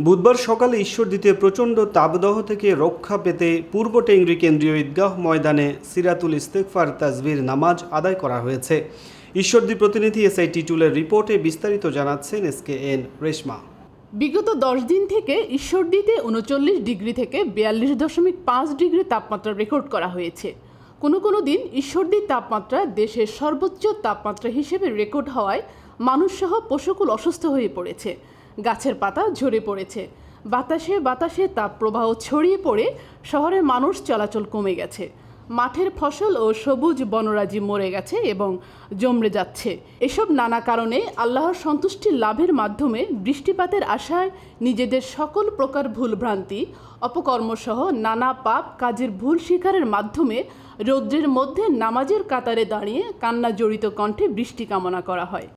বুধবার সকালে ঈশ্বরদীতে প্রচণ্ড তাপদহ থেকে রক্ষা পেতে পূর্ব টেংরি কেন্দ্রীয় ঈদগাহ ময়দানে সিরাতুল ইস্তেকফার তাজবির নামাজ আদায় করা হয়েছে। ঈশ্বরদী প্রতিনিধি এসআই টিটুলের রিপোর্টে বিস্তারিত জানাচ্ছেন এস কে এন রেশমা। বিগত দশ দিন থেকে ঈশ্বরদীতে উনচল্লিশ ডিগ্রি থেকে বিয়াল্লিশ দশমিক পাঁচ ডিগ্রি তাপমাত্রা রেকর্ড করা হয়েছে। কোনো কোনো দিন ঈশ্বরদীর তাপমাত্রা দেশের সর্বোচ্চ তাপমাত্রা হিসেবে রেকর্ড হওয়ায় মানুষসহ পশুকুল অসুস্থ হয়ে পড়েছে। গাছের পাতা ঝরে পড়েছে। বাতাসে বাতাসে তাপ প্রবাহ ছড়িয়ে পড়ে শহরে মানুষ চলাচল কমে গেছে। মাঠের ফসল ও সবুজ বনরাজি মরে গেছে এবং জমরে যাচ্ছে। এসব নানা কারণে আল্লাহর সন্তুষ্টি লাভের মাধ্যমে বৃষ্টিপাতের আশায় নিজেদের সকল প্রকার ভুলভ্রান্তি, অপকর্মসহ নানা পাপ কাজের ভুল শিকারের মাধ্যমে রৌদ্রের মধ্যে নামাজের কাতারে দাঁড়িয়ে কান্না জড়িত কণ্ঠে বৃষ্টি কামনা করা হয়।